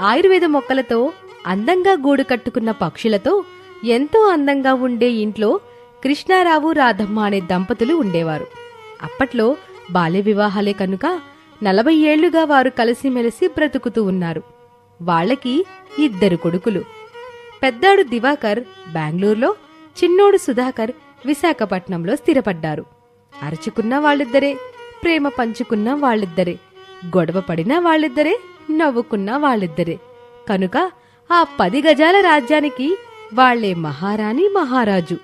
ఆయుర్వేద మొక్కలతో అందంగా గూడు కట్టుకున్న పక్షులతో ఎంతో అందంగా ఉండే ఇంట్లో కృష్ణారావు రాధమ్మ అనే దంపతులు ఉండేవారు. అప్పట్లో బాల్య వివాహాలే కనుక నలభై ఏళ్ళుగా వారు కలిసిమెలిసి బ్రతుకుతూ ఉన్నారు. వాళ్ళకి ఇద్దరు కొడుకులు. పెద్దాడు దివాకర్ బెంగళూరులో చిన్నోడు సుధాకర్ విశాఖపట్నంలో స్థిరపడ్డారు. అరుచుకున్న వాళ్ళిద్దరే ప్రేమ పంచుకున్న వాళ్ళిద్దరే గొడవ పడిన వాళ్ళిద్దరే నవ్వుకున్న వాళ్ళిద్దరే. కనుక ఆ పది గజాల రాజ్యానికి వాళ్ళే మహారాణి మహారాజు.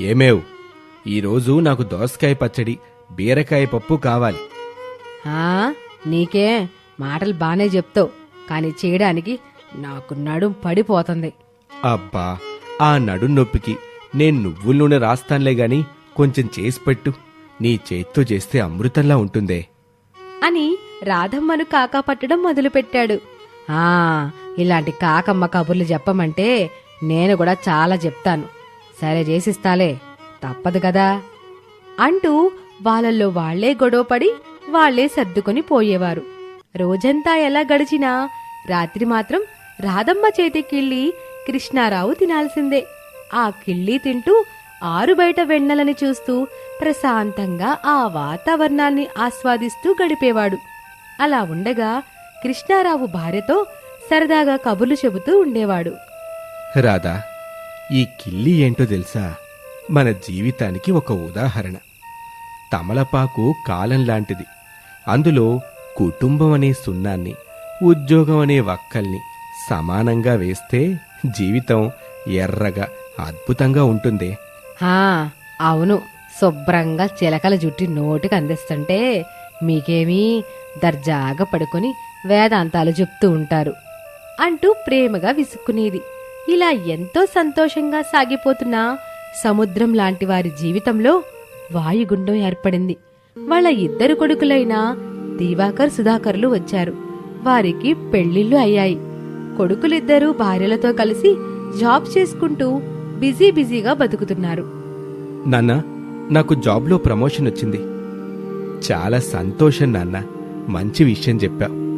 ఏమేవ్? ఈరోజు నాకు దోసకాయ పచ్చడి బీరకాయ పప్పు కావాలి. ఆ నీకే మాటలు బానే చెప్తావు. కాని చేయడానికి నాకు నడుం పడిపోతుంది. అబ్బా ఆ నడుం నొప్పికి నేను నువ్వుల నూనె రాస్తానులే గాని కొంచెం చేసి పెట్టు. నీ చేత్తో చేస్తే అమృతంలా ఉంటుందే. అని రాధమ్మను కాకా పట్టడం మొదలుపెట్టాడు. ఆ ఇలాంటి కాకమ్మ కబుర్లు చెప్పమంటే నేను కూడా చాలా చెప్తాను. సరే చేసిస్తాలే తప్పదు కదా. అంటూ వాళ్ళల్లో వాళ్ళే గొడవపడి వాళ్ళే సర్దుకొని పోయేవారు. రోజంతా ఎలా గడిచినా రాత్రి మాత్రం రాధమ్మ చేతి కిళ్ళి కృష్ణారావు తినాల్సిందే. ఆ కిళ్ళి తింటూ ఆరు బయట వెన్నెలని చూస్తూ ప్రశాంతంగా ఆ వాతావరణాన్ని ఆస్వాదిస్తూ గడిపేవాడు. అలా ఉండగా కృష్ణారావు భార్యతో సరదాగా కబుర్లు చెబుతూ ఉండేవాడు. రాధా ఈ కిల్లి ఏంటో తెలుసా? మన జీవితానికి ఒక ఉదాహరణ. తమలపాకు కాలం లాంటిది. అందులో కుటుంబం అనే సున్నాన్ని ఉద్యోగం అనే వక్కల్ని సమానంగా వేస్తే జీవితం ఎర్రగా అద్భుతంగా ఉంటుంది. హా అవును. శుభ్రంగా చిలకల జుట్టి నోటికి అందిస్తుంటే మీకేమీ దర్జాగా పడుకొని వేదాంతాలు చెప్తూ ఉంటారు అంటూ ప్రేమగా విసుక్కునేది. ఇలా ఎంతో సంతోషంగా సాగిపోతున్న సముద్రం లాంటి వారి జీవితంలో వాయుగుండం ఏర్పడింది. వాళ్ళ ఇద్దరు కొడుకులైన దివాకర్ సుధాకర్లు వచ్చారు. వారికి పెళ్ళిళ్ళు అయ్యాయి. కొడుకులిద్దరూ భార్యలతో కలిసి జాబ్ చేసుకుంటూ బిజీ బిజీగా బతుకుతున్నారు. నాన్న నాకు జాబ్లో ప్రమోషన్ వచ్చింది. చాలా సంతోషం నాన్నా. మంచి విషయం చెప్పావు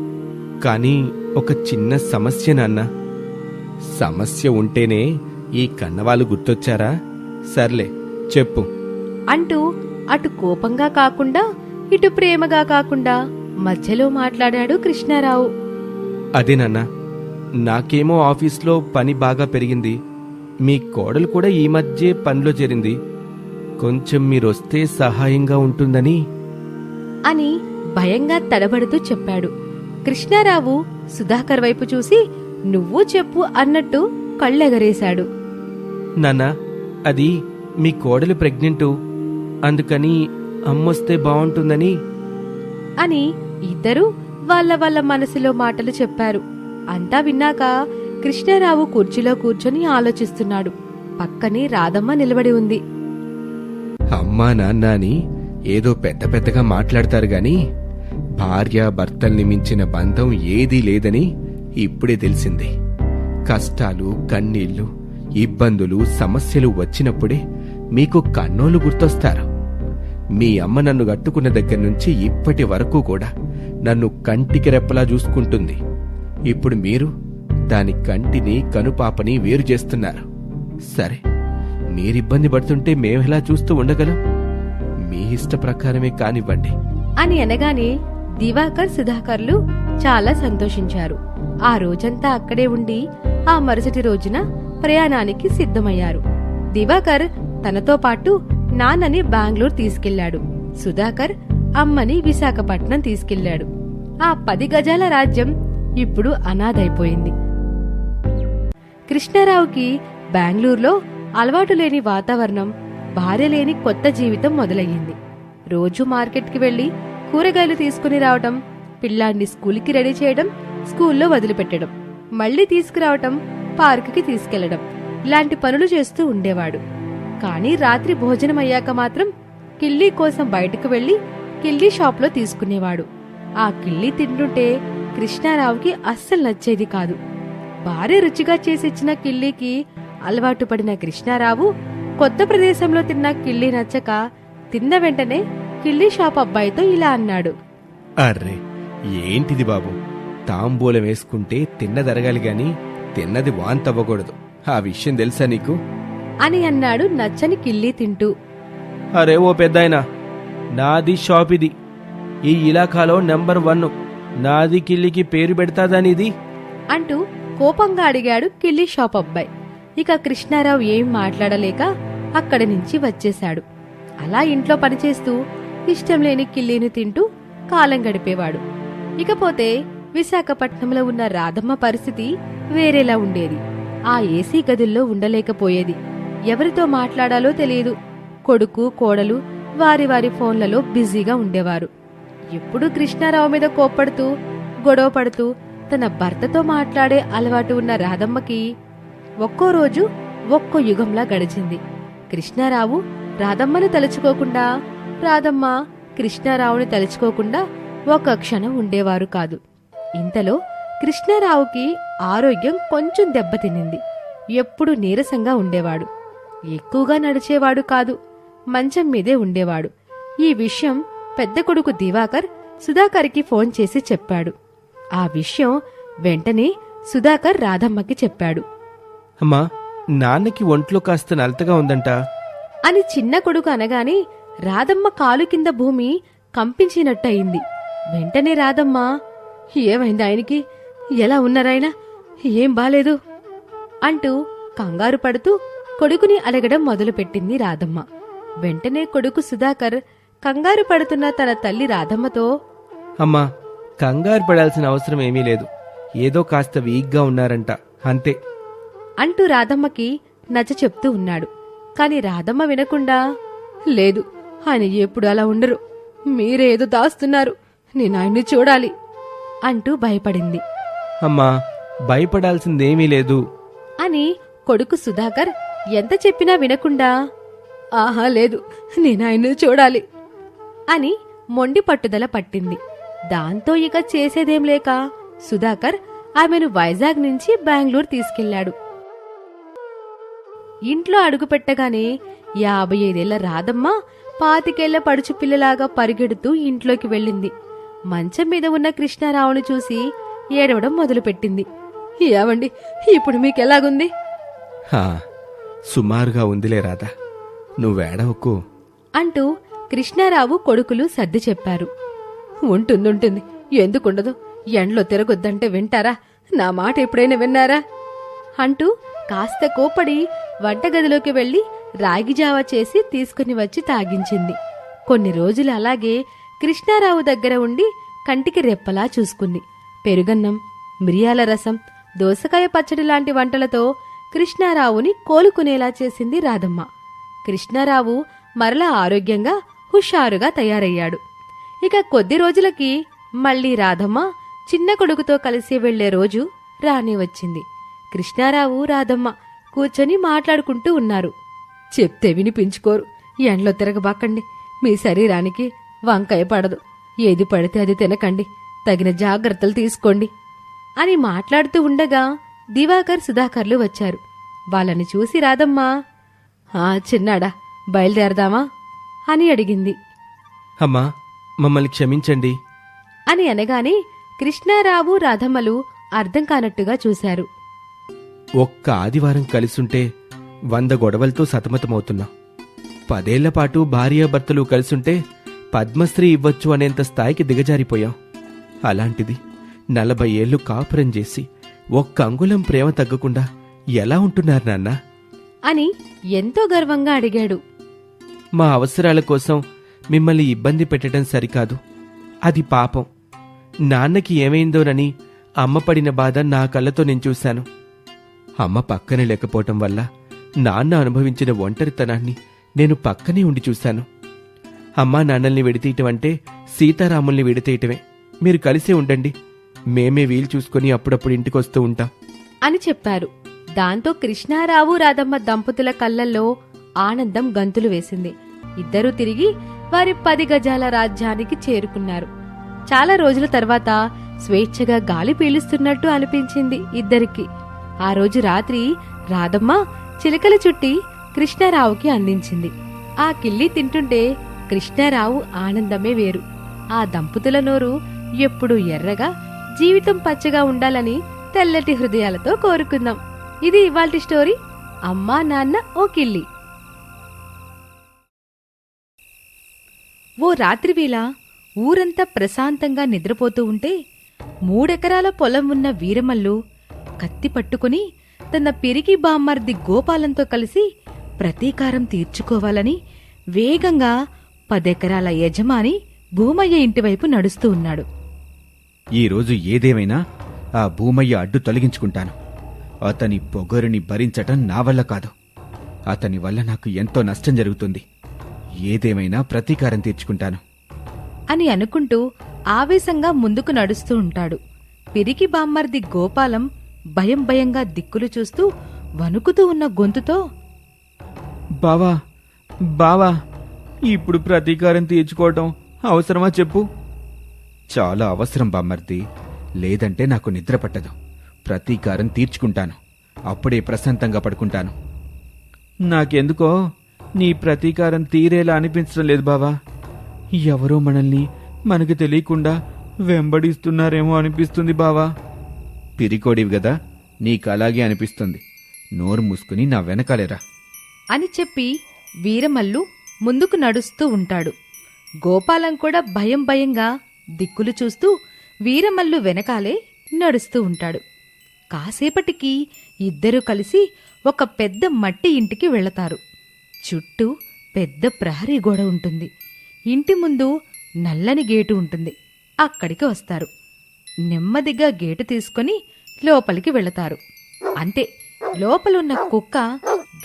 కానీ ఒక చిన్న సమస్య నాన్న. సమస్య ఉంటేనే ఈ కన్నవాళ్ళు గుర్తొచ్చారా? సర్లే చెప్పు. అంటూ అటు కోపంగా కాకుండా ఇటు ప్రేమగా కాకుండా మధ్యలో మాట్లాడాడు కృష్ణారావు. అదే నాన్న నాకేమో ఆఫీస్లో పని బాగా పెరిగింది. మీ కోడలు కూడా ఈ మధ్య పనిలో చేరింది. కొంచెం మీరొస్తే సహాయంగా ఉంటుందని. అని భయంగా తడబడుతూ చెప్పాడు. కృష్ణారావు సుధాకర్ వైపు చూసి నువ్వు చెప్పు అన్నట్టు కళ్ళెగరేశాడు. నాన్న అది మీ కోడలు ప్రెగ్నెంటు. అందుకని అమ్మొస్తే బాగుంటుందని అని ఇద్దరూ వాళ్ళ వాళ్ళ మనసులో మాటలు చెప్పారు. అంతా విన్నాక కృష్ణారావు కుర్చీలో కూర్చొని ఆలోచిస్తున్నాడు. పక్కనే రాధమ్మ నిలబడి ఉంది. అమ్మా నాన్న అని ఏదో పెద్ద పెద్దగా మాట్లాడతారు గాని భార్య భర్తల్ని మించిన బంధం ఏదీ లేదని ఇప్పుడే తెలిసింది. కష్టాలు కన్నీళ్ళు ఇబ్బందులు సమస్యలు వచ్చినప్పుడే మీకు కన్నోలు గుర్తొస్తారు. మీ అమ్మ నన్ను కట్టుకున్న దగ్గర నుంచి ఇప్పటి వరకు కూడా నన్ను కంటికి రెప్పలా చూసుకుంటుంది. ఇప్పుడు మీరు దాని కంటిని కనుపాపని వేరు చేస్తున్నారు. సరే మీరిబ్బంది పడుతుంటే మేమెలా చూస్తూ ఉండగలం? మీ ఇష్ట ప్రకారమే కానివ్వండి. అని అనగానే దివాకర్ సుధాకర్లు చాలా సంతోషించారు. ఆ రోజంతా అక్కడే ఉండి ఆ మరుసటి రోజున ప్రయాణానికి సిద్ధమయ్యారు. దివాకర్ తనతో పాటు నాన్నని బెంగళూరు తీసుకెళ్ళాడు సుధాకర్ అమ్మని విశాఖపట్నం తీసుకెళ్ళాడు ఆ పది గజాల రాజ్యం ఇప్పుడు అనాథైపోయింది. కృష్ణారావుకి బెంగళూరులో అలవాటు లేని వాతావరణం భార్య లేని కొత్త జీవితం మొదలయ్యింది. రోజు మార్కెట్కి వెళ్ళి కూరగాయలు తీసుకుని రావటం పిల్లాన్ని స్కూల్కి రెడీ చేయడం స్కూల్లో వదిలిపెట్టడం మళ్ళీ తీసుకురావటం పార్కుకి తీసుకెళ్ళడం ఇలాంటి పనులు చేస్తూ ఉండేవాడు. కానీ రాత్రి భోజనం అయ్యాక మాత్రం కిళ్ళీ కోసం బయటకు వెళ్ళి కిళ్ళీ షాప్లో తీసుకునేవాడు. ఆ కిళ్ళీ తింటుంటే కృష్ణారావుకి అస్సలు నచ్చేది కాదు. భార్య రుచిగా చేసిచ్చిన కిళ్ళీకి అలవాటు పడిన కృష్ణారావు కొత్త ప్రదేశంలో తిన్న కిళ్ళీ నచ్చక తిన్న వెంటనే కిల్లీ షాప్ అబ్బాయితో ఇలా అన్నాడు. అర్రే ఏంటిది బాబు? తాంబూలం వేసుకుంటే తిన్నదరగాలి గాని తిన్నది వాంతవ్వకూడదు. ఆ విషయం తెలుసా నీకు? అని అన్నాడు నచ్చని కిల్లి తింటూ. అరే ఓ పెద్దాయన నాది షాప్ ఇది. ఈ ఇలాకాలో నెంబర్ వన్. నాది కిల్లికి పేరు పెడతాదనిది అంటూ కోపంగా అడిగాడు కిల్లి షాప్ అబ్బాయి. ఇక కృష్ణారావు ఏం మాట్లాడలేక అక్కడి నుంచి వచ్చేశాడు. అలా ఇంట్లో పనిచేస్తూ ఇష్టం లేని కిల్లీని తింటూ కాలం గడిపేవాడు. ఇకపోతే విశాఖపట్నంలో ఉన్న రాధమ్మ పరిస్థితి వేరేలా ఉండేది. ఆ ఏసీ గదుల్లో ఉండలేకపోయేది. ఎవరితో మాట్లాడాలో తెలియదు. కొడుకు కోడలు వారి వారి ఫోన్లలో బిజీగా ఉండేవారు. ఎప్పుడు కృష్ణారావు మీద కోప్పడుతూ గొడవ పడుతూ తన భర్తతో మాట్లాడే అలవాటు ఉన్న రాధమ్మకి ఒక్కో రోజు ఒక్కో యుగంలా గడిచింది. కృష్ణారావు రాధమ్మను తలుచుకోకుండా రాధమ్మ కృష్ణారావుని తలుచుకోకుండా ఒక క్షణం ఉండేవారు కాదు. ఇంతలో కృష్ణారావుకి ఆరోగ్యం కొంచెం దెబ్బతినింది ఎప్పుడు నీరసంగా ఉండేవాడు. ఎక్కువగా నడిచేవాడు కాదు. మంచం మీదే ఉండేవాడు. ఈ విషయం పెద్ద కొడుకు దివాకర్ సుధాకర్కి ఫోన్ చేసి చెప్పాడు. ఆ విషయం వెంటనే సుధాకర్ రాధమ్మకి చెప్పాడు. అమ్మా నాన్నకి ఒంట్లో కాస్త నలతగా ఉందంట. అని చిన్న కొడుకు అనగానే రాధమ్మ కాలు కింద భూమి కంపించినట్టయింది. వెంటనే రాధమ్మ ఏమైంది ఆయనకి? ఎలా ఉన్నారాయన? ఏం బాలేదు? అంటూ కంగారు పడుతూ కొడుకుని అడగడం మొదలుపెట్టింది రాధమ్మ. వెంటనే కొడుకు సుధాకర్ కంగారు పడుతున్న తన తల్లి రాధమ్మతో అమ్మా కంగారు పడాల్సిన అవసరం ఏమీ లేదు. ఏదో కాస్త వీక్గా ఉన్నారంట. అంతే. అంటూ రాధమ్మకి నచ్చ చెప్తూ ఉన్నాడు. కాని రాధమ్మ వినకుండా లేదు ఆయన ఎప్పుడు అలా ఉండరు. మీరేదో దాస్తున్నారు. నేను ఆయన్ని చూడాలి అంటూ భయపడింది. అమ్మా భయపడాల్సిందేమీ లేదు. అని కొడుకు సుధాకర్ ఎంత చెప్పినా వినకుండా ఆహా లేదు నేను ఆయన్ని చూడాలి అని మొండి పట్టుదల పట్టింది. దాంతో ఇక చేసేదేం లేక సుధాకర్ ఆమెను వైజాగ్ నుంచి బెంగళూరు తీసుకెళ్ళాడు. ఇంట్లో అడుగుపెట్టగానే యాభై ఐదేళ్ళ రాధమ్మ పాతికేళ్ళ పడుచు పిల్లలాగా పరిగెడుతూ ఇంట్లోకి వెళ్ళింది. మంచం మీద ఉన్న కృష్ణారావును చూసి ఏడవడం మొదలుపెట్టింది. ఏవండి ఇప్పుడు మీకెలాగుంది? సుమారుగా ఉందిలే రాధా. నువ్వేడవకు. అంటూ కృష్ణారావు కొడుకులు సర్ది చెప్పారు. ఉంటుందుంటుంది. ఎందుకుండదు? ఎండ్లో తిరగొద్దంటే వింటారా? నా మాట ఎప్పుడైనా విన్నారా? అంటూ కాస్త కోపడి వంటగదిలోకి వెళ్ళి రాగిజావ చేసి తీసుకుని వచ్చి తాగించింది. కొన్ని రోజులు అలాగే కృష్ణారావు దగ్గర ఉండి కంటికి రెప్పలా చూసుకుంది. పెరుగన్నం మిరియాల రసం దోసకాయ పచ్చడి లాంటి వంటలతో కృష్ణారావుని కోలుకునేలా చేసింది రాధమ్మ. కృష్ణారావు మరలా ఆరోగ్యంగా హుషారుగా తయారయ్యాడు. ఇక కొద్ది రోజులకి మళ్ళీ రాధమ్మ చిన్న కొడుకుతో కలిసి వెళ్ళే రోజు రాని వచ్చింది. కృష్ణారావు రాధమ్మ కూర్చొని మాట్లాడుకుంటూ ఉన్నారు. చెప్తే వినిపించుకోరు. ఎండ్లో తిరగబాకండి. మీ శరీరానికి వంకాయ పడదు. ఏది పడితే అది తినకండి. తగిన జాగ్రత్తలు తీసుకోండి. అని మాట్లాడుతూ ఉండగా దివాకర్ సుధాకర్లు వచ్చారు. వాళ్ళని చూసి రాధమ్మ ఆ చిన్నాడా బయలుదేరదామా? అని అడిగింది. అమ్మా మమ్మల్ని క్షమించండి. అని అనగానే కృష్ణారావు రాధమ్మలు అర్థం కానట్టుగా చూశారు. ఒక్క ఆదివారం కలిసుంటే వంద గొడవలతో సతమతమవుతున్నా. పదేళ్ళ పాటు భార్యాభర్తలు కలిసుంటే పద్మశ్రీ ఇవ్వచ్చు అనేంత స్థాయికి దిగజారిపోయాం. అలాంటిది నలభై ఏళ్ళు కాపురం చేసి ఒక్క అంగుళం ప్రేమ తగ్గకుండా ఎలా ఉంటున్నారు నాన్నా? అని ఎంతో గర్వంగా అడిగాడు. మా అవసరాల కోసం మిమ్మల్ని ఇబ్బంది పెట్టడం సరికాదు. అది పాపం. నాన్నకి ఏమైందోనని అమ్మ పడిన బాధ నా కళ్ళతో నేను చూశాను. అమ్మ పక్కనే లేకపోవటం వల్ల నాన్న అనుభవించిన ఒంటరితనాన్ని నేను పక్కనే ఉండి చూశాను. అమ్మా నాన్నల్ని విడతీయటం అంటే సీతారాముల్ని విడతీయటమే. మీరు కలిసే ఉండండి. మేమే వీలు చూసుకుని అప్పుడప్పుడు ఇంటికొస్తూ ఉంటాం. అని చెప్పారు. దాంతో కృష్ణారావు రాధమ్మ దంపతుల కళ్ళల్లో ఆనందం గంతులు వేసింది. ఇద్దరూ తిరిగి వారి పది గజాల రాజ్యానికి చేరుకున్నారు. చాలా రోజుల తర్వాత స్వేచ్ఛగా గాలి పీలుస్తున్నట్టు అనిపించింది ఇద్దరికి. ఆ రోజు రాత్రి రాధమ్మ చిలకల చుట్టి కృష్ణారావుకి అందించింది. ఆ కిల్లి తింటుంటే కృష్ణారావు ఆనందమే వేరు. ఆ దంపతుల నోరు ఎప్పుడూ ఎర్రగా జీవితం పచ్చగా ఉండాలని తెల్లటి హృదయాలతో కోరుకుందాం. ఇది ఇవాల్టి స్టోరీ. అమ్మా నాన్న ఓ కిల్లి ఓ రాత్రివేళ ఊరంతా ప్రశాంతంగా నిద్రపోతూ ఉంటే మూడెకరాల పొలం ఉన్న వీరమల్లు కత్తి పట్టుకుని తన పిరికి బామ్మర్ది గోపాలంతో కలిసి ప్రతీకారం తీర్చుకోవాలని వేగంగా పదెకరాల యజమాని భూమయ్య ఇంటివైపు నడుస్తూ ఉన్నాడు. ఈరోజు ఏదేమైనా ఆ భూమయ్య అడ్డు తొలగించుకుంటాను. అతని పొగరుని భరించటం నా వల్ల కాదు. అతని వల్ల నాకు ఎంతో నష్టం జరుగుతుంది. ఏదేమైనా ప్రతీకారం తీర్చుకుంటాను. అని అనుకుంటూ ఆవేశంగా ముందుకు నడుస్తూ ఉంటాడు. పిరికి బామ్మర్ది గోపాలం భయం భయంగా దిక్కులు చూస్తూ వణుకుతూ ఉన్న గొంతుతో బావా బావా ఇప్పుడు ప్రతీకారం తీర్చుకోవటం అవసరమా చెప్పు? చాలా అవసరం బామ్మర్ది. లేదంటే నాకు నిద్ర పట్టదు. ప్రతీకారం తీర్చుకుంటాను. అప్పుడే ప్రశాంతంగా పడుకుంటాను. నాకెందుకో నీ ప్రతీకారం తీరేలా అనిపించడం లేదు బావా. ఎవరో మనల్ని మనకు తెలియకుండా వెంబడిస్తున్నారేమో అనిపిస్తుంది బావా. పిరికోడివి గదా నీకు అలాగే అనిపిస్తుంది. నోరు మూసుకుని నా వెనకాలేరా. అని చెప్పి వీరమల్లు ముందుకు నడుస్తూ ఉంటాడు. గోపాలం కూడా భయం భయంగా దిక్కులు చూస్తూ వీరమల్లు వెనకాలే నడుస్తూ ఉంటాడు. కాసేపటికి ఇద్దరూ కలిసి ఒక పెద్ద మట్టి ఇంటికి వెళతారు. చుట్టూ పెద్ద ప్రహరీ గోడ ఉంటుంది. ఇంటి ముందు నల్లని గేటు ఉంటుంది. అక్కడికి వస్తారు. నెమ్మదిగా గేటు తీసుకొని లోపలికి వెళతారు. అంతే లోపలున్న కుక్క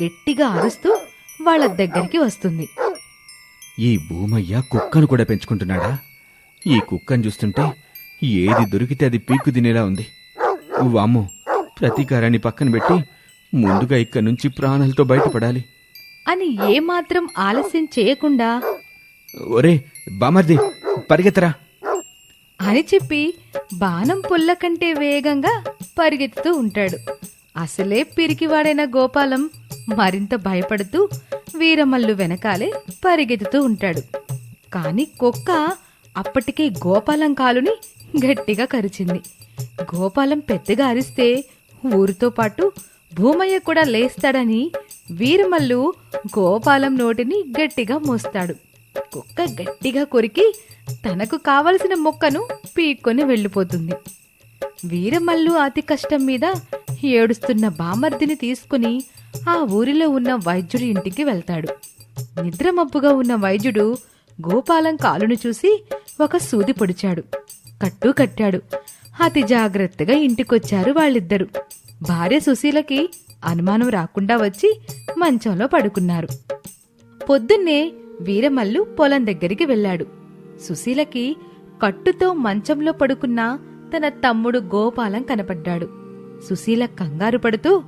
గట్టిగా అరుస్తూ వాళ్ళ దగ్గరికి వస్తుంది. ఈ భూమయ్య కుక్కను కూడా పెంచుకుంటున్నాడా? ఈ కుక్కను చూస్తుంటే ఏది దొరికితే అది పీక్కు తినేలా ఉంది. వామ్మో ప్రతీకారాన్ని పక్కన పెట్టి ముందుగా ఇక్కడి నుంచి ప్రాణాలతో బయటపడాలి. అని ఏమాత్రం ఆలస్యం చేయకుండా ఒరే బామర్ది పరిగెత్తరా? అని చెప్పి బాణం పుల్ల కంటే వేగంగా పరిగెత్తుతూ ఉంటాడు. అసలే పిరికివాడైన గోపాలం మరింత భయపడుతూ వీరమల్లు వెనకాలే పరిగెత్తుతూ ఉంటాడు. కాని కుక్క అప్పటికే గోపాలం కాలుని గట్టిగా కరిచింది. గోపాలం పెద్దగా అరిస్తే ఊరితో పాటు భూమయ్య కూడా లేస్తాడని వీరమల్లు గోపాలం నోటిని గట్టిగా మోస్తాడు. కుక్క గట్టిగా కొరికి తనకు కావలసిన మొక్కను పీక్కొని వెళ్ళిపోతుంది. వీరమల్లు అతి కష్టం మీద ఏడుస్తున్న బామర్దిని తీసుకుని ఆ ఊరిలో ఉన్న వైద్యుడి ఇంటికి వెళ్తాడు. నిద్రమబ్బుగా ఉన్న వైద్యుడు గోపాలం కాలును చూసి ఒక సూది పొడిచాడు. కట్టు కట్టాడు. అతి జాగ్రత్తగా ఇంటికొచ్చారు వాళ్ళిద్దరు. భార్య సుశీలకి అనుమానం రాకుండా వచ్చి మంచంలో పడుకున్నారు. పొద్దున్నే వీరమల్లు పొలం దగ్గరికి వెళ్ళాడు. సుశీలకి కట్టుతో మంచంలో పడుకున్న తన తమ్ముడు గోపాలం కనపడ్డాడు. సుశీల కంగారు పడుతూ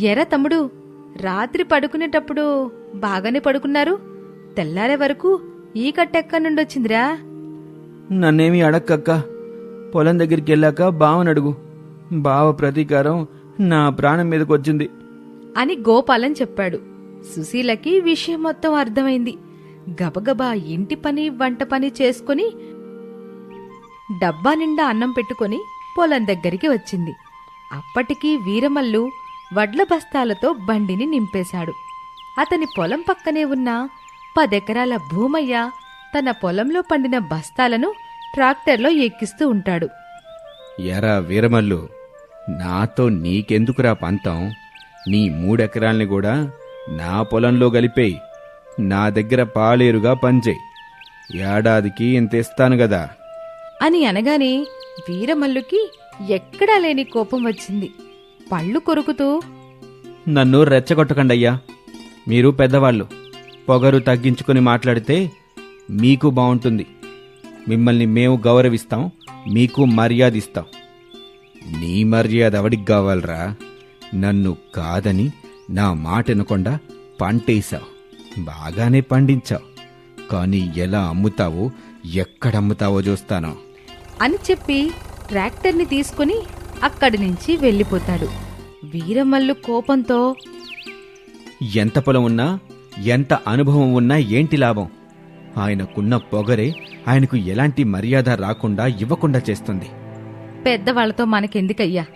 ఎర తమ్ముడు రాత్రి పడుకునేటప్పుడు బాగానే పడుకున్నారు? తెల్లారే వరకు ఈ కట్టెక్కడి నుండొచ్చిందిరా నన్నేమి అడక్కక్క. పొలం దగ్గరికి వెళ్ళాక బావని అడుగు. బావ ప్రతీకారం నా ప్రాణం మీదకి వచ్చింది అని గోపాలం చెప్పాడు. సుశీలకి విషయం మొత్తం అర్థమైంది. గబగబా ఇంటి పని వంట పని చేసుకుని డబ్బా నిండా అన్నం పెట్టుకొని పొలం దగ్గరికి వచ్చింది. అప్పటికీ వీరమల్లు వడ్ల బస్తాలతో బండిని నింపేశాడు. అతని పొలం పక్కనే ఉన్న పదెకరాల భూమయ్య తన పొలంలో పండిన బస్తాలను ట్రాక్టర్లో ఎక్కిస్తూ ఉంటాడు. ఎరా వీరమల్లు నాతో నీకెందుకురా పంతం? నీ మూడెకరాల్ని కూడా నా పొలంలో కలిపేయి నా దగ్గర పాలేరుగా పనిచేయి ఏడాదికి ఇంత ఇస్తాను గదా. అని అనగానే వీరమల్లుకి ఎక్కడా లేని కోపం వచ్చింది. పళ్ళు కొరుకుతూ నన్ను రెచ్చగొట్టకండయ్యా. మీరు పెద్దవాళ్ళు. పొగరు తగ్గించుకుని మాట్లాడితే మీకు బాగుంటుంది మిమ్మల్ని మేము గౌరవిస్తాం మీకు మర్యాద ఇస్తాం నీ మర్యాద ఎవడికి కావాలరా? నన్ను కాదని నా మాట వినకుండా పంటేశావు. బాగానే పండించావు. కానీ ఎలా అమ్ముతావో ఎక్కడ అమ్ముతావో చూస్తాను. అని చెప్పి ట్రాక్టర్ని తీసుకుని అక్కడి నుంచి వెళ్ళిపోతాడు. వీరమల్లు కోపంతో ఎంత పొలం ఉన్నా ఎంత అనుభవం ఉన్నా ఏంటి లాభం? ఆయనకున్న పొగరే ఆయనకు ఎలాంటి మర్యాద రాకుండా ఇవ్వకుండా చేస్తుంది. పెద్దవాళ్ళతో మనకెందుకయ్యా?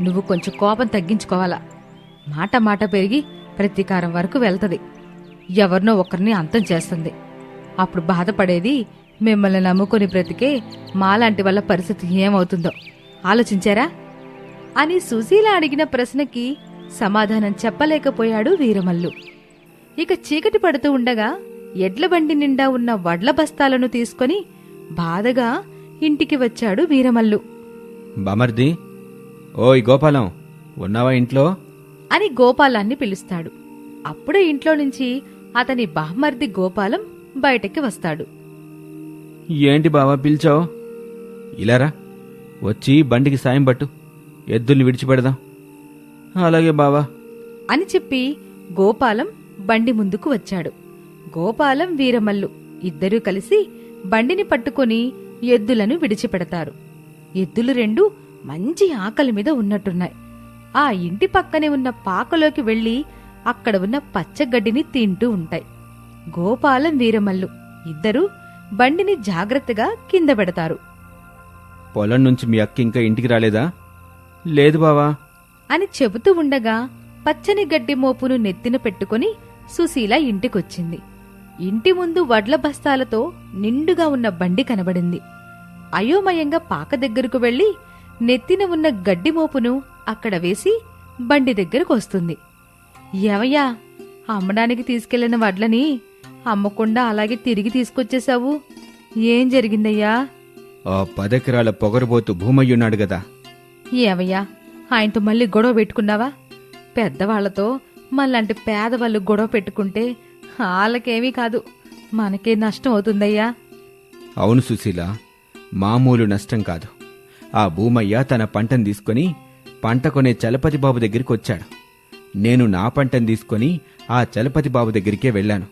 నువ్వు కొంచెం కోపం తగ్గించుకోవాలా? మాట మాట పెరిగి ప్రతీకారం వరకు వెళ్తది. ఎవరినో ఒకరిని అంతం చేస్తుంది. అప్పుడు బాధపడేది మిమ్మల్ని నమ్ముకొని బ్రతికే మాలాంటి వాళ్ళ పరిస్థితి ఏమవుతుందో. ఆలోచించారా? అని సుశీల అడిగిన ప్రశ్నకి సమాధానం చెప్పలేకపోయాడు వీరమల్లు. ఇక చీకటి పడుతూ ఉండగా ఎడ్ల బండి నిండా ఉన్న వడ్ల బస్తాలను తీసుకొని బాధగా ఇంటికి వచ్చాడు వీరమల్లు. బామర్ది ఓయ్ గోపాలం ఉన్నావా ఇంట్లో? అని గోపాలాన్ని పిలుస్తాడు. అప్పుడే ఇంట్లో నుంచి అతని బామ్మర్ది గోపాలం బయటకి వస్తాడు. ఏంటి బావా పిలిచావు? ఇలారా వచ్చి బండికి సాయం పట్టు. ఎద్దుల్ని విడిచిపెడదాం. అలాగే బావా. అని చెప్పి గోపాలం బండి ముందుకు వచ్చాడు. గోపాలం వీరమల్లు ఇద్దరూ కలిసి బండిని పట్టుకొని ఎద్దులను విడిచిపెడతారు. ఎద్దులు రెండు మంచి ఆకలి మీద ఉన్నట్టున్నాయి. ఆ ఇంటి పక్కనే ఉన్న పాకలోకి వెళ్ళి అక్కడ ఉన్న పచ్చగడ్డిని తింటూ ఉంటాయి. గోపాలం వీరమల్లు ఇద్దరూ బండిని జాగ్రత్తగా కింద పెడతారు. పొలం నుంచి మీ అక్క ఇంకా ఇంటికి రాలేదా? లేదు బావా. అని చెబుతూ ఉండగా పచ్చని గడ్డి మోపును నెత్తిన పెట్టుకుని సుశీల ఇంటికొచ్చింది. ఇంటి ముందు వడ్ల బస్తాలతో నిండుగా ఉన్న బండి కనబడింది. అయోమయంగా పాక దగ్గరకు వెళ్ళి నెత్తిన ఉన్న గడ్డి మోపును అక్కడ వేసి బండి దగ్గరకు వస్తుంది. ఏవయ్యా అమ్మడానికి తీసుకెళ్ళిన వడ్లని అమ్మకుండా అలాగే తిరిగి తీసుకొచ్చేశావు? ఏం జరిగిందయ్యా? ఆ పదెకరాల పొగరబోతు భూమయ్యున్నాడు గదా. ఏవయ్యా ఆయనతో మళ్ళీ గొడవ పెట్టుకున్నావా? పెద్దవాళ్ళతో మళ్ళంటి పేదవాళ్ళు గొడవ పెట్టుకుంటే వాళ్ళకేమీ కాదు మనకే నష్టం అవుతుందయ్యా. అవును సుశీల మామూలు నష్టం కాదు. ఆ భూమయ్య తన పంటను తీసుకొని పంట కొనే చలపతి బాబు దగ్గరికి వచ్చాడు. నేను నా పంటను తీసుకొని ఆ చలపతి బాబు దగ్గరికే వెళ్ళాను.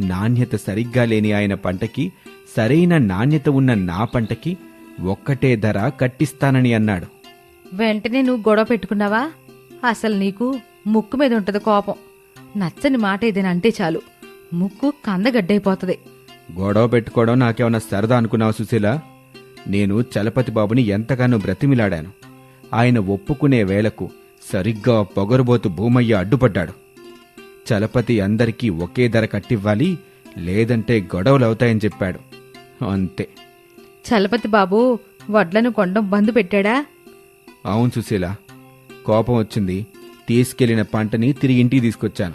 నాణ్యత సరిగ్గా లేని ఆయన పంటకి సరైన నాణ్యత ఉన్న నా పంటకి ఒక్కటే ధర కట్టిస్తానని అన్నాడు. వెంటనే నువ్వు గొడవ పెట్టుకున్నావా? అసలు నీకు ముక్కు మీద ఉంటది కోపం. నచ్చని మాట ఏదైనా అంటే చాలు. ముక్కు కందగడ్డైపోతుంది. గొడవ పెట్టుకోవడం నాకేమన్నా సరదా అనుకున్నావు సుశీల? నేను చలపతి బాబుని ఎంతగానో బ్రతిమిలాడాను. ఆయన ఒప్పుకునే వేళకు సరిగ్గా పొగరుబోతు భూమయ్య అడ్డుపడ్డాడు. చలపతి అందరికీ ఒకే ధర కట్టివ్వాలి లేదంటే గొడవలవుతాయని చెప్పాడు. అంతే. చలపతి బాబు వడ్లను కొండం బందు పెట్టాడా? అవును సుశీల. కోపం వచ్చింది. తీసుకెళ్ళిన పంటని తిరిగి ఇంటికి తీసుకొచ్చాను.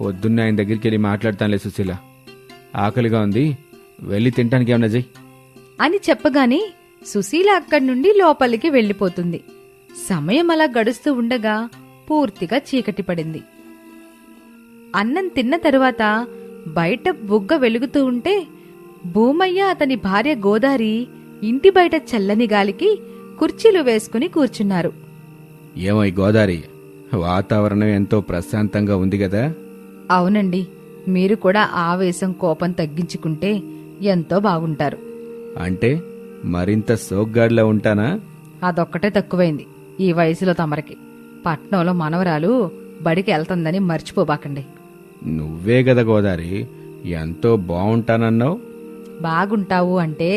పొద్దున్న ఆయన దగ్గరికి వెళ్ళి మాట్లాడతానులే సుశీల. ఆకలిగా ఉంది. వెళ్ళి తినటానికి ఏమన్నా చెయ్యి. అని చెప్పగానే సుశీల అక్కడి నుండి లోపలికి వెళ్ళిపోతుంది. సమయం అలా గడుస్తూ ఉండగా పూర్తిగా చీకటి పడింది. అన్నం తిన్న తరువాత బయట బుగ్గ వెలుగుతూ ఉంటే భూమయ్య అతని భార్య గోదారి ఇంటి బయట చల్లని గాలికి కుర్చీలు వేసుకుని కూర్చున్నారు. ఏమో గోదారి వాతావరణం ఎంతో ప్రశాంతంగా ఉంది కదా? అవునండి మీరు కూడా ఆవేశం కోపం తగ్గించుకుంటే ఎంతో బాగుంటారు. అంటే? మరింత సోగ్గాడిలా ఉంటానా? అదొక్కటే తక్కువైంది ఈ వయసులో తమరికి. పట్నంలో మనవరాలు బడికి వెళ్తుందని మర్చిపోబాకండి. నువ్వే కదా గోదారి ఎంతో బాగుంటానన్నావు బాగుంటావు అంటే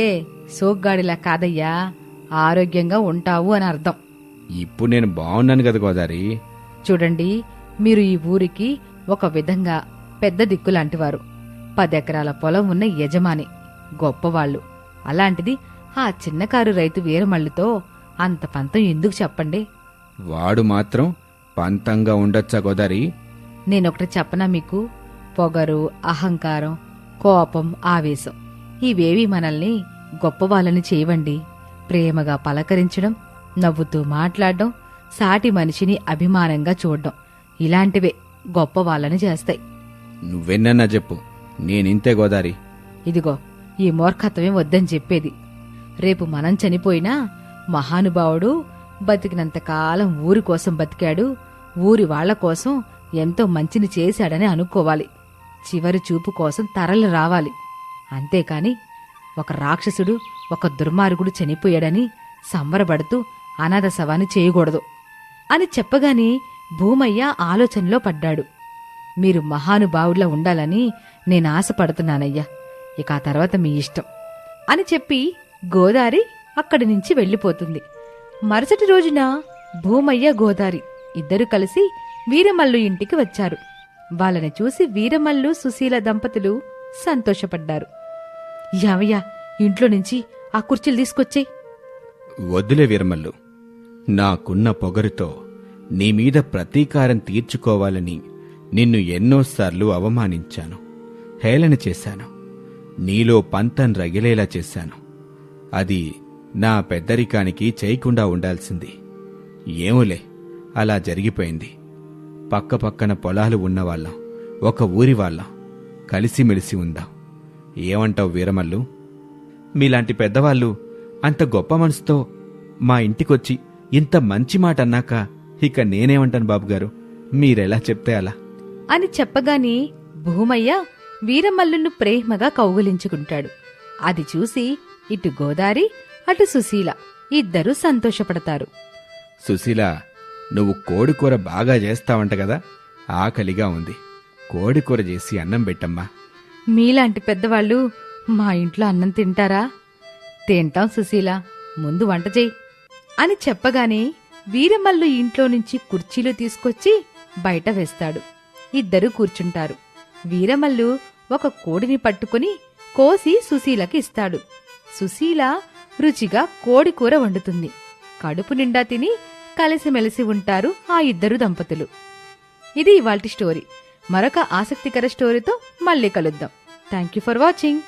సోగ్గాడిలా కాదయ్యా ఆరోగ్యంగా ఉంటావు అని అర్థం. ఇప్పుడు నేను బాగున్నాను కదా గోదారి. చూడండి మీరు ఈ ఊరికి ఒక విధంగా పెద్ద దిక్కు లాంటివారు. పదెకరాల పొలం ఉన్న యజమాని గొప్పవాళ్ళు. అలాంటిది ఆ చిన్నకారు రైతు వీరమల్లితో అంత పంతం ఎందుకు చెప్పండి? వాడు మాత్రం పంతంగా ఉండొచ్చా గోదారి? నేనొకటి చెప్పనా మీకు? పొగరు అహంకారం కోపం ఆవేశం ఇవేవి మనల్ని గొప్పవాళ్ళని చేయవండి. ప్రేమగా పలకరించడం నవ్వుతూ మాట్లాడడం సాటి మనిషిని అభిమానంగా చూడడం ఇలాంటివే గొప్పవాళ్ళని చేస్తాయి. నువ్వెన్నన్నా చెప్పు. నేనింతే గోదారి. ఇదిగో ఈ మూర్ఖత్వమే వద్దని చెప్పేది. రేపు మనం చనిపోయినా మహానుభావుడు బతికినంతకాలం ఊరి కోసం బతికాడు. ఊరి వాళ్ళ కోసం ఎంతో మంచిని చేశాడని అనుకోవాలి. చివరి చూపు కోసం తరలి రావాలి. అంతేకాని ఒక రాక్షసుడు ఒక దుర్మార్గుడు చనిపోయాడని సంబరపడుతూ అనాథ శవాన్ని చేయకూడదు అని చెప్పగానే భూమయ్య ఆలోచనలో పడ్డాడు. మీరు మహానుభావుడిలా ఉండాలని నేను ఆశపడుతున్నానయ్యా. ఇక ఆ తర్వాత మీ ఇష్టం అని చెప్పి గోదారి అక్కడి నుంచి వెళ్ళిపోతుంది. మరుసటి రోజున భూమయ్య గోదారి ఇద్దరు కలిసి వీరమల్లు ఇంటికి వచ్చారు. వాళ్ళని చూసి వీరమల్లు సుశీల దంపతులు సంతోషపడ్డారు. యావయ్య ఇంట్లో నుంచి ఆ కుర్చీలు తీసుకొచ్చేయి. వద్దులే వీరమల్లు. నాకున్న పొగరుతో నీ మీద ప్రతీకారం తీర్చుకోవాలని నిన్ను ఎన్నోసార్లు అవమానించాను. హేళన చేశాను. నీలో పంతం రగిలేలా చేశాను. అది నా పెద్దరికానికి చేయకుండా ఉండాల్సింది. ఏమోలే అలా జరిగిపోయింది. పక్కపక్కన పొలాలు ఉన్నవాళ్ళం ఒక ఊరి వాళ్ళం కలిసిమెలిసి ఉందాం. ఏమంటావు వీరమల్లు? మీలాంటి పెద్దవాళ్ళు అంత గొప్ప మనసుతో మా ఇంటికొచ్చి ఇంత మంచి మాట అన్నాక ఇక నేనేమంటాను బాబుగారు? మీరెలా చెప్తే అలా? అని చెప్పగానే భూమయ్య వీరమల్లును ప్రేమగా కౌగులించుకుంటాడు. అది చూసి ఇటు గోదారి అటు సుశీల. ఇద్దరూ సంతోషపడతారు. సుశీల నువ్వు కోడికూర బాగా చేస్తావంట కదా? ఆకలిగా ఉంది. కోడికూర చేసి అన్నం పెట్టమ్మా. మీలాంటి పెద్దవాళ్ళు మా ఇంట్లో అన్నం తింటారా? తింటాం సుశీల. ముందు వంట చేయి. అని చెప్పగానే వీరమల్లు ఇంట్లో నుంచి కుర్చీలు తీసుకొచ్చి బయట వేస్తాడు. ఇద్దరు కూర్చుంటారు. వీరమల్లు ఒక కోడిని పట్టుకుని కోసి సుశీలకి ఇస్తాడు. సుశీల రుచిగా కోడి కూర వండుతుంది. కడుపు నిండా తిని కలిసిమెలిసి ఉంటారు ఆ ఇద్దరు దంపతులు. ఇది ఇవాల్టి స్టోరీ. మరొక ఆసక్తికర స్టోరీతో మళ్ళీ కలుద్దాం. Thank you for watching